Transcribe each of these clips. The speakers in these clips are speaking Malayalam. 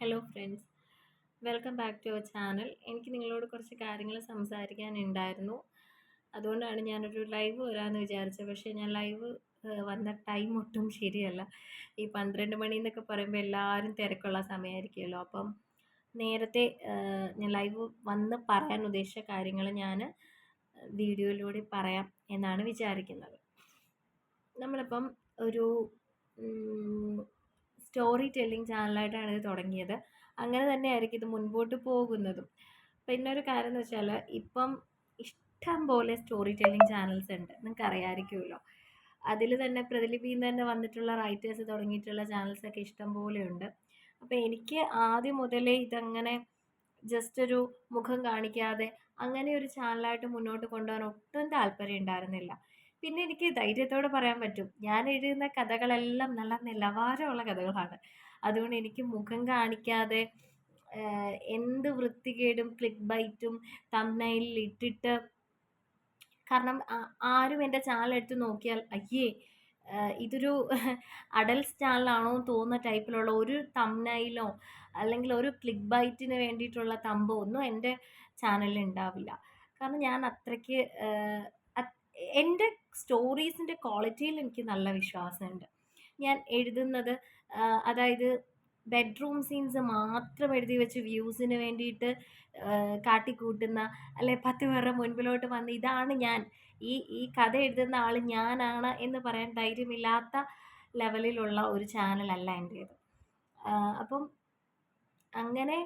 Hello friends welcome back to our channel എനിക്ക് നിങ്ങളോട് കുറച്ച് കാര്യങ്ങൾ സംസാരിക്കാനുണ്ടായിരുന്നു. അതുകൊണ്ടാണ് ഞാനൊരു ലൈവ് വരാമെന്ന് വിചാരിച്ചത്. പക്ഷേ ഞാൻ ലൈവ് വന്ന ടൈം ഒട്ടും ശരിയല്ല. ഈ പന്ത്രണ്ട് മണി എന്നൊക്കെ പറയുമ്പോൾ എല്ലാവരും തിരക്കുള്ള സമയമായിരിക്കുമല്ലോ. അപ്പം നേരത്തെ ഞാൻ ലൈവ് വന്ന് പറയാൻ ഉദ്ദേശിച്ച കാര്യങ്ങൾ ഞാൻ വീഡിയോയിലൂടെ പറയാം എന്നാണ് വിചാരിക്കുന്നത്. നമ്മളിപ്പം ഒരു സ്റ്റോറി ടെല്ലിംഗ് ചാനലായിട്ടാണ് ഇത് തുടങ്ങിയത്. അങ്ങനെ തന്നെയായിരിക്കും ഇത് മുൻപോട്ട് പോകുന്നതും. പിന്നെ ഒരു കാര്യം എന്ന് വെച്ചാൽ ഇപ്പം ഇഷ്ടം പോലെ സ്റ്റോറി ടെല്ലിംഗ് ചാനൽസ് ഉണ്ട്. നിങ്ങൾക്ക് അറിയാമായിരിക്കുമല്ലോ അതിൽ തന്നെ പ്രതിലിപിയിൽ തന്നെ വന്നിട്ടുള്ള റൈറ്റേഴ്സ് തുടങ്ങിയിട്ടുള്ള ചാനൽസൊക്കെ ഇഷ്ടം പോലെ ഉണ്ട്. അപ്പോൾ എനിക്ക് ആദ്യം മുതലേ ഇതങ്ങനെ ജസ്റ്റ് ഒരു മുഖം കാണിക്കാതെ അങ്ങനെ ഒരു ചാനലായിട്ട് മുന്നോട്ട് കൊണ്ടുപോകാൻ ഒട്ടും താല്പര്യം ഉണ്ടായിരുന്നില്ല. പിന്നെ എനിക്ക് ധൈര്യത്തോടെ പറയാൻ പറ്റും. ഞാൻ എഴുതുന്ന കഥകളെല്ലാം നല്ല നിലവാരമുള്ള കഥകളാണ്. അതുകൊണ്ട് എനിക്ക് മുഖം കാണിക്കാതെ എന്ത് വൃത്തികേടും ക്ലിക്ക് ബൈറ്റും തംബ്നയിലിൽ ഇട്ടിട്ട് കാരണം ആരും എന്റെ ചാനൽ എടുത്ത് നോക്കിയാൽ അയ്യേ ഇതൊരു അഡൽസ് ചാനലാണോ എന്ന് തോന്നുന്ന ടൈപ്പിലുള്ള ഒരു തമ്മനയിലോ അല്ലെങ്കിൽ ഒരു ക്ലിക്ക് ബൈറ്റിന് വേണ്ടിയിട്ടുള്ള തമ്പോ ഒന്നും എന്റെ ചാനലിൽ ഉണ്ടാവില്ല. കാരണം ഞാൻ അത്രയ്ക്ക് എന്റെ സ്റ്റോറീസിന്റെ ക്വാളിറ്റിയിൽ എനിക്ക് നല്ല വിശ്വാസമുണ്ട്. ഞാൻ എഴുതുന്നത് അതായത് ബെഡ്റൂം സീൻസ് മാത്രം എഴുതി വെച്ച് വ്യൂസിന് വേണ്ടിയിട്ട് കാട്ടിക്കൂട്ടുന്ന അല്ലെ പത്ത് പേരുടെ മുൻപിലോട്ട് വന്ന് ഇതാണ് ഞാൻ. ഈ ഈ കഥ എഴുതുന്ന ആൾ ഞാനാണ് എന്ന് പറയാൻ ധൈര്യമില്ലാത്ത ലെവലിലുള്ള ഒരു ചാനലല്ല എന്റേത്. അപ്പം അങ്ങനെ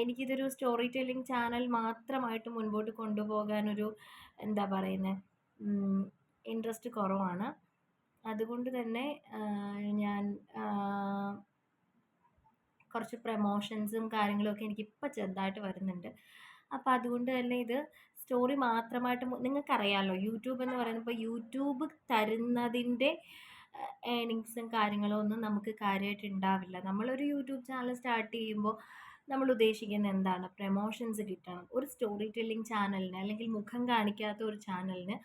എനിക്കിതൊരു സ്റ്റോറി ടെല്ലിംഗ് ചാനൽ മാത്രമായിട്ട് മുൻപോട്ട് കൊണ്ടുപോകാനൊരു എന്താ പറയുന്നത് ഇൻട്രസ്റ്റ് കുറവാണ്. അതുകൊണ്ട് തന്നെ ഞാൻ കുറച്ച് പ്രമോഷൻസും എനിക്ക് എനിക്കിപ്പോൾ ചെറുതായിട്ട് വരുന്നുണ്ട്. അപ്പോൾ അതുകൊണ്ട് തന്നെ ഇത് സ്റ്റോറി മാത്രമായിട്ട് നിങ്ങൾക്കറിയാമല്ലോ യൂട്യൂബ് എന്ന് പറയുമ്പോൾ യൂട്യൂബ് തരുന്നതിന്റെ ഏണിങ്സും കാര്യങ്ങളും ഒന്നും നമുക്ക് കാര്യമായിട്ട് ഉണ്ടാവില്ല നമ്മളൊരു യൂട്യൂബ് ചാനൽ സ്റ്റാർട്ട് ചെയ്യുമ്പോൾ നമ്മൾ ഉദ്ദേശിക്കുന്നത് എന്താണ്? പ്രമോഷൻസ് കിട്ടണം. ഒരു സ്റ്റോറി ടെല്ലിംഗ് ചാനലിന് അല്ലെങ്കിൽ മുഖം കാണിക്കാത്ത ഒരു ചാനലിന്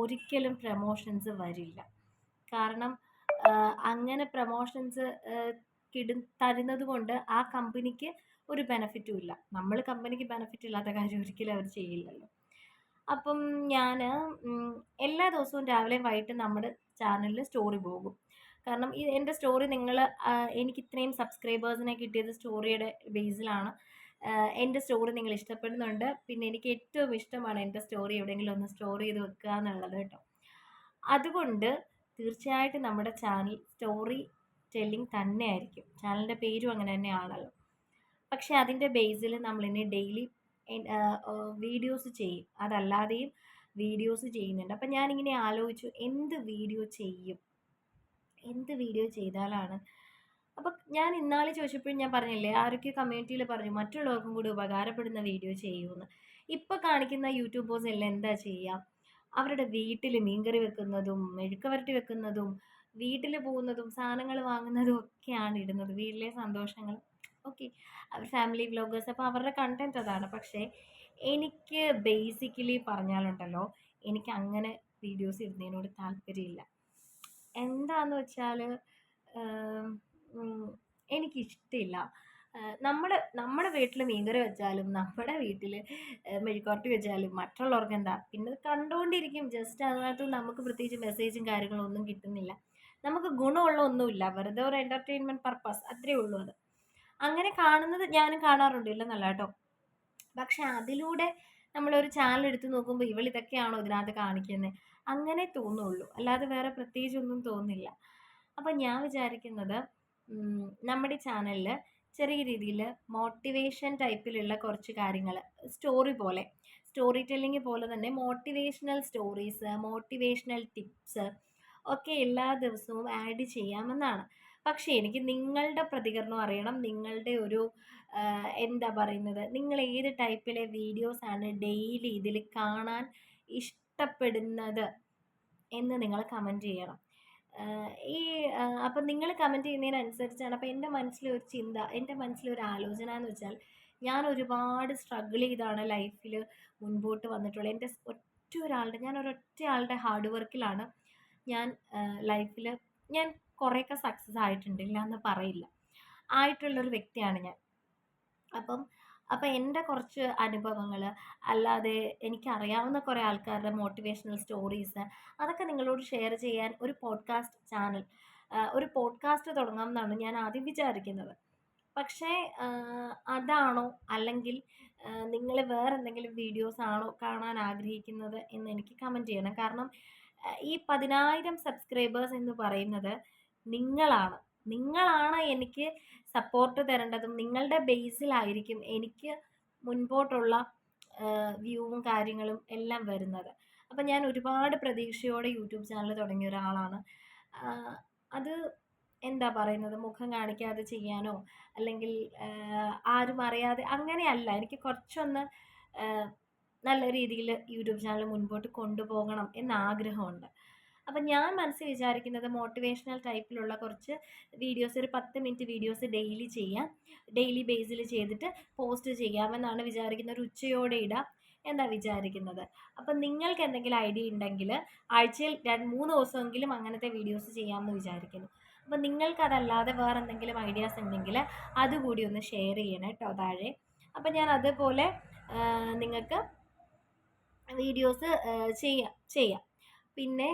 ഒരിക്കലും പ്രമോഷൻസ് വരില്ല. കാരണം അങ്ങനെ പ്രമോഷൻസ് കിട തരുന്നത് കൊണ്ട് ആ കമ്പനിക്ക് ഒരു ബെനഫിറ്റും ഇല്ല. നമ്മൾ കമ്പനിക്ക് ബെനഫിറ്റ് ഇല്ലാത്ത കാര്യം ഒരിക്കലും അവർ ചെയ്യില്ലല്ലോ. അപ്പം ഞാൻ എല്ലാ ദിവസവും രാവിലെ വൈകിട്ട് നമ്മുടെ ചാനലിൽ സ്റ്റോറി പോകും. കാരണം ഈ എന്റെ സ്റ്റോറി നിങ്ങൾ എനിക്ക് ഇത്രയും സബ്സ്ക്രൈബേഴ്സിനെ കിട്ടിയത് സ്റ്റോറിയുടെ ബേസിലാണ് എന്റെ സ്റ്റോറി നിങ്ങൾ ഇഷ്ടപ്പെടുന്നുണ്ട്. പിന്നെ എനിക്ക് ഏറ്റവും ഇഷ്ടമാണ് എന്റെ സ്റ്റോറി എവിടെയെങ്കിലും ഒന്ന് സ്റ്റോർ ചെയ്ത് വെക്കുക എന്നുള്ളത് കേട്ടോ. അതുകൊണ്ട് തീർച്ചയായിട്ടും നമ്മുടെ ചാനൽ സ്റ്റോറി ടെല്ലിംഗ് തന്നെ ആയിരിക്കും ചാനലിന്റെ പേരും അങ്ങനെ തന്നെ തന്നെയാണല്ലോ പക്ഷേ അതിന്റെ ബേസിൽ നമ്മളിനി ഡെയിലി വീഡിയോസ് ചെയ്യും. അതല്ലാതെയും വീഡിയോസ് ചെയ്യുന്നുണ്ട്. അപ്പം ഞാനിങ്ങനെ ആലോചിച്ചു എന്ത് വീഡിയോ ചെയ്യും? എന്ത് വീഡിയോ ചെയ്താലാണ് അപ്പോൾ ഞാൻ ഇന്നാളെ ചോദിച്ചപ്പോഴും ഞാൻ പറഞ്ഞില്ലേ ആരൊക്കെ കമ്മ്യൂണിറ്റിയിൽ പറഞ്ഞു മറ്റുള്ളവർക്കും കൂടി ഉപകാരപ്പെടുന്ന വീഡിയോ ചെയ്യുമെന്ന് ഇപ്പോൾ കാണിക്കുന്ന യൂട്യൂബേഴ്സ് എല്ലാം എന്താ ചെയ്യുക അവരുടെ വീട്ടിൽ മീൻകറി വെക്കുന്നതും മെഴുക്ക വരട്ടി വെക്കുന്നതും വീട്ടിൽ പോകുന്നതും സാധനങ്ങൾ വാങ്ങുന്നതും ഒക്കെയാണ് ഇടുന്നത്. വീട്ടിലെ സന്തോഷങ്ങൾ. ഓക്കെ. അവർ ഫാമിലി വ്ലോഗേഴ്സ് അപ്പോൾ അവരുടെ കണ്ടന്റ് അതാണ്. പക്ഷേ എനിക്ക് ബേസിക്കലി പറഞ്ഞാലുണ്ടല്ലോ എനിക്ക് അങ്ങനെ വീഡിയോസ് ഇടുന്നതിനോട് താല്പര്യമില്ല. എന്താന്ന് വെച്ചാൽ എനിക്കിഷ്ടമില്ല നമ്മുടെ നമ്മുടെ വീട്ടിൽ മീൻകറി വെച്ചാലും നമ്മുടെ വീട്ടിൽ മെഴുക്കുവരട്ടി വെച്ചാലും മറ്റുള്ളവർക്ക് എന്താ പിന്നെ കണ്ടുകൊണ്ടിരിക്കും ജസ്റ്റ് അതിനകത്ത് നമുക്ക് പ്രത്യേകിച്ച് മെസ്സേജും കാര്യങ്ങളും ഒന്നും കിട്ടുന്നില്ല. നമുക്ക് ഗുണമുള്ള ഒന്നുമില്ല. വെറുതെ ഒരു എന്റർടൈൻമെന്റ് പർപ്പസ് അത്രയേ ഉള്ളൂ അത്. അങ്ങനെ കാണുന്നത് ഞാനും കാണാറുണ്ട്. ഇല്ലെന്നല്ല കേട്ടോ. പക്ഷെ അതിലൂടെ നമ്മളൊരു ചാനൽ എടുത്ത് നോക്കുമ്പോൾ ഇവൾ ഇതൊക്കെയാണോ ഇതിനകത്ത് കാണിക്കുന്നത് അങ്ങനെ തോന്നുള്ളൂ. അല്ലാതെ വേറെ പ്രത്യേകിച്ചൊന്നും തോന്നില്ല അപ്പം ഞാൻ വിചാരിക്കുന്നത് നമ്മുടെ ചാനലിൽ ചെറിയ രീതിയിൽ മോട്ടിവേഷൻ ടൈപ്പിലുള്ള കുറച്ച് കാര്യങ്ങൾ സ്റ്റോറി പോലെ. സ്റ്റോറി ടെല്ലിംഗ് പോലെ തന്നെ മോട്ടിവേഷണൽ സ്റ്റോറീസ് മോട്ടിവേഷണൽ ടിപ്സ് ഒക്കെ എല്ലാ ദിവസവും ആഡ് ചെയ്യാമെന്നാണ്. പക്ഷേ എനിക്ക് നിങ്ങളുടെ പ്രതികരണം അറിയണം. നിങ്ങളുടെ ഒരു എന്താ പറയുന്നത്? നിങ്ങൾ ഏത് ടൈപ്പിലെ വീഡിയോസാണ് ഡെയിലി ഇതിൽ കാണാൻ ഇഷ്ടപ്പെടുന്നത് എന്ന് നിങ്ങൾ കമന്റ് ചെയ്യണം. ഈ അപ്പം നിങ്ങൾ കമന്റ് ചെയ്യുന്നതിനനുസരിച്ചാണ്. അപ്പം എന്റെ മനസ്സിലൊരു ചിന്ത എന്റെ മനസ്സിലൊരു ആലോചന എന്ന് വെച്ചാൽ ഞാൻ ഒരുപാട് സ്ട്രഗിൾ ചെയ്താണ് ലൈഫിൽ മുൻപോട്ട് വന്നിട്ടുള്ളത്. എന്റെ ഒറ്റ ഒരാളുടെ ഞാൻ ഒരൊറ്റ ആളുടെ ഹാർഡ് വർക്കിലാണ് ഞാൻ ലൈഫിൽ ഞാൻ കുറേയൊക്കെ സക്സസ് ആയിട്ടുണ്ട്. ഇല്ല എന്ന് പറയില്ല. ആയിട്ടുള്ളൊരു വ്യക്തിയാണ് ഞാൻ. അപ്പം അപ്പം എന്റെ കുറച്ച് അനുഭവങ്ങൾ അല്ലാതെ എനിക്കറിയാവുന്ന കുറേ ആൾക്കാരുടെ മോട്ടിവേഷണൽ സ്റ്റോറീസ് അതൊക്കെ നിങ്ങളോട് ഷെയർ ചെയ്യാൻ ഒരു പോഡ്കാസ്റ്റ് ചാനൽ ഒരു പോഡ്കാസ്റ്റ് തുടങ്ങാം എന്നാണ് ഞാൻ ആദ്യം വിചാരിക്കുന്നത്. പക്ഷേ അതാണോ അല്ലെങ്കിൽ നിങ്ങൾ വേറെ എന്തെങ്കിലും വീഡിയോസ് ആണോ കാണാൻ ആഗ്രഹിക്കുന്നത് എന്ന് എനിക്ക് കമന്റ് ചെയ്യണം. കാരണം ഈ പതിനായിരം സബ്സ്ക്രൈബേഴ്സ് എന്ന് പറയുന്നത് നിങ്ങളാണ്. നിങ്ങളാണ് എനിക്ക് സപ്പോർട്ട് തരേണ്ടതും നിങ്ങളുടെ ബേസിലായിരിക്കും എനിക്ക് മുൻപോട്ടുള്ള വ്യൂവും കാര്യങ്ങളും എല്ലാം വരുന്നത്. അപ്പം ഞാൻ ഒരുപാട് പ്രതീക്ഷയോടെ യൂട്യൂബ് ചാനൽ തുടങ്ങിയ ഒരാളാണ്. അത് എന്താ പറയുന്നത്? മുഖം കാണിക്കാതെ ചെയ്യാനോ അല്ലെങ്കിൽ ആരും അറിയാതെ അങ്ങനെയല്ല. എനിക്ക് കുറച്ചൊന്ന് നല്ല രീതിയിൽ യൂട്യൂബ് ചാനൽ മുൻപോട്ട് കൊണ്ടുപോകണം എന്ന് ആഗ്രഹമുണ്ട് അപ്പം ഞാൻ മനസ്സിൽ വിചാരിക്കുന്നത് മോട്ടിവേഷണൽ ടൈപ്പിലുള്ള കുറച്ച് വീഡിയോസ് ഒരു പത്ത് മിനിറ്റ് വീഡിയോസ് ഡെയിലി ചെയ്യാം. ഡെയിലി ബേസിൽ ചെയ്തിട്ട് പോസ്റ്റ് ചെയ്യാമെന്നാണ് വിചാരിക്കുന്നത്. ഒരു ഉച്ചയോടെ ഇടാം എന്താ വിചാരിക്കുന്നത്. അപ്പം നിങ്ങൾക്ക് എന്തെങ്കിലും ഐഡിയ ഉണ്ടെങ്കിൽ ആഴ്ചയിൽ രണ്ട് മൂന്ന് ദിവസമെങ്കിലും അങ്ങനത്തെ വീഡിയോസ് ചെയ്യാമെന്ന് വിചാരിക്കുന്നു. അപ്പം നിങ്ങൾക്കതല്ലാതെ വേറെ എന്തെങ്കിലും ഐഡിയാസ് ഉണ്ടെങ്കിൽ അതുകൂടി ഒന്ന് ഷെയർ ചെയ്യണം കേട്ടോ താഴെ. അപ്പം ഞാൻ അതുപോലെ നിങ്ങൾക്ക് വീഡിയോസ് ചെയ്യാം ചെയ്യാം. പിന്നെ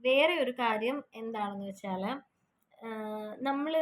വേറെ ഒരു കാര്യം എന്താണെന്ന് വെച്ചാൽ നമ്മൾ